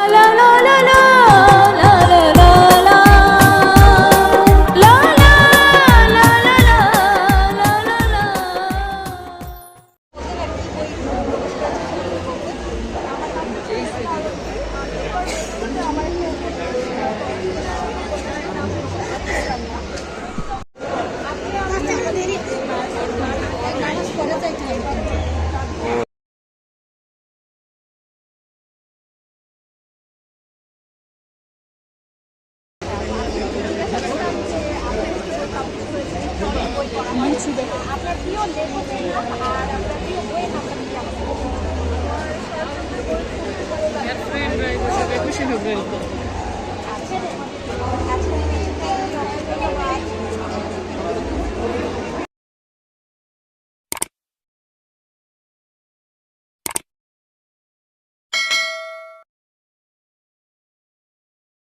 La la la la আপনার প্রিয় লেখকের নাম আর আপনার প্রিয় বইয়ের নামটা কি আমাদের